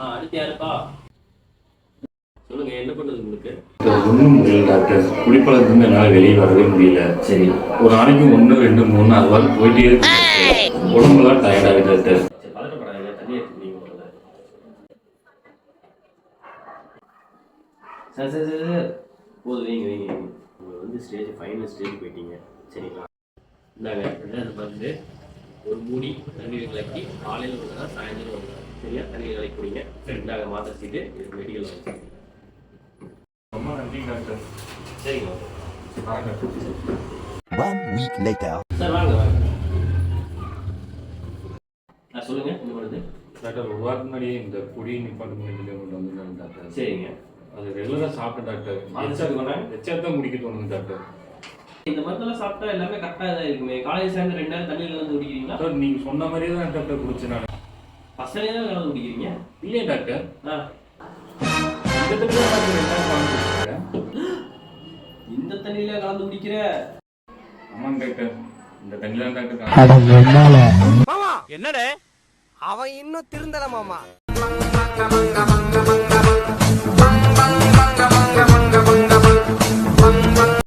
ஆ அடுத்து யாருப்பா? சொல்லுங்க என்ன பண்ணுது உங்களுக்கு? ஒன்றும் முடியல டாக்டர். குடிப்பழக்கத்துலேருந்து என்னால் வெளியே வரவே முடியல. சரி ஒரு நாளைக்கு ஒன்று ரெண்டு மூணு அது மாதிரி போயிட்டே இருக்கு. உடம்புலாம் டயர்டாகுது டாக்டர். சரி பதட்டப்படாதீங்க தண்ணி எடுத்துக்கிட்டீங்க முதல்ல. Sir sir sir sir. போதும் வைங்க வைங்க வந்து ஸ்டேஜ் ஃபைனல் ஸ்டேஜ் போயிட்டீங்க. சரிங்களா? இந்தாங்க ரெண்டாவது மருந்து ஒரு மூடி தண்ணீர் கலக்கி காலையில் தடவை சாயந்தரம் தடவை சரியா தண்ணீர் கலக்கி குடிங்க இந்தாங்க மாத்திரை சீட்டு இது மெடிக்கல் ரொம்ப நன்றி டாக்டர். சரிங்க One week later. சார் வாங்க வாங்க. சொல்லுங்க என்ன பண்ணுது? டாக்டர் ஒரு வாரத்துக்கு முன்னாடியே இந்த குடி நிப்பாட்டு கொண்டு வந்துருந்தாங்க டாக்டர். சரிங்க. அது ரெகுலராக சாப்பிட்டேன் டாக்டர். எச்சாத்தான் முடிக்க தோணுங்க டாக்டர். இந்த மருந்தெல்லாம் சாப்பிட்டா எல்லாமே கரெக்டாக தான் இருக்குமே. காலையில் சேர்ந்து ரெண்டு நேரம் தண்ணியில் கலந்து குடிக்கிறீங்களா? டாக்டர் நீங்கள் சொன்ன மாதிரியே தான் டாக்டர் குடிச்சேன் நான். தண்ணி தான் கலந்து குடிக்கிறீங்க? இல்லையே டாக்டர் ஆ. இந்த தண்ணியில கலந்து குடிக்கிற? ஆமாங்க டாக்டர் இந்த தண்ணிலாம் டாக்டர் மாமா என்னடே? அவன் இன்னும் திருந்தல மாமா.